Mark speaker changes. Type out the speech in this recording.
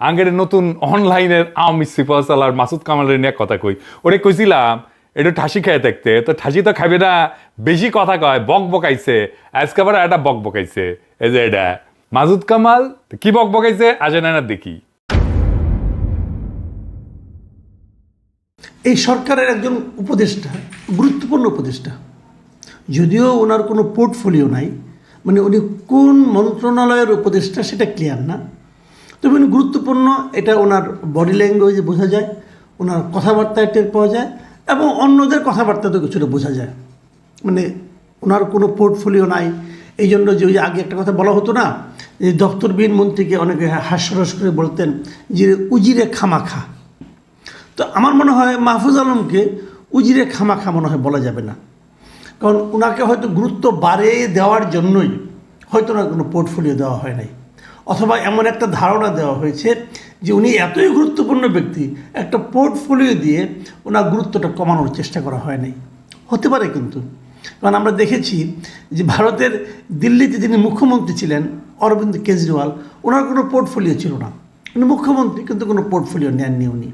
Speaker 1: আঙ্গের নতুন অনলাইনের আওয়ামী সিফাসালার মাসুদ কামালের নিয়ে কথা কই। ওরে কইছিলাম একটু ঠাসি খেয়ে থাকতে তো ঠাসি তো খাবে না, বেশি কথা কয়, বক বকাইছে, আজকে আবার একটা বক বকাইছে। এই যে এটা, মাসুদ কামাল, কি বক বকাইছে আসেন না দেখি।
Speaker 2: এই সরকারের একজন উপদেষ্টা, গুরুত্বপূর্ণ উপদেষ্টা, যদিও ওনার কোনো পোর্টফোলিও নাই মানে উনি কোন মন্ত্রণালয়ের উপদেষ্টা সেটা ক্লিয়ার না। উনি গুরুত্বপূর্ণ, এটা ওনার বডি ল্যাঙ্গুয়েজে বোঝা যায়, ওনার কথাবার্তায় টের পাওয়া যায়, এবং অন্যদের কথাবার্তাতেও কিছুটা বোঝা যায়। মানে ওনার কোনো পোর্টফোলিও নাই, এই জন্য যে ওই আগে একটা কথা বলা হতো না, যে দপ্তরবিহীন মন্ত্রীকে অনেকে হাস্যরস করে বলতেন যে, উজিরে খামাখা। তো আমার মনে হয় মাহফুজ আলমকে উজিরে খামাখা মনে হয় বলা যাবে না। কারণ ওনাকে হয়তো গুরুত্ব বাড়ে দেওয়ার জন্যই হয়তো ওনার কোনো পোর্টফোলিও দেওয়া হয় নাই। অথবা এমন একটা ধারণা দেওয়া হয়েছে যে উনি এতই গুরুত্বপূর্ণ ব্যক্তি, একটা পোর্টফোলিও দিয়ে ওনার গুরুত্বটা কমানোর চেষ্টা করা হয় নাই। হতে পারে কিন্তু। কারণ আমরা দেখেছি যে ভারতের দিল্লিতে যিনি মুখ্যমন্ত্রী ছিলেন, অরবিন্দ কেজরিওয়াল, ওনার কোনো পোর্টফোলিও ছিল না। উনি মুখ্যমন্ত্রী, কিন্তু কোনো পোর্টফোলিও নেননি উনি।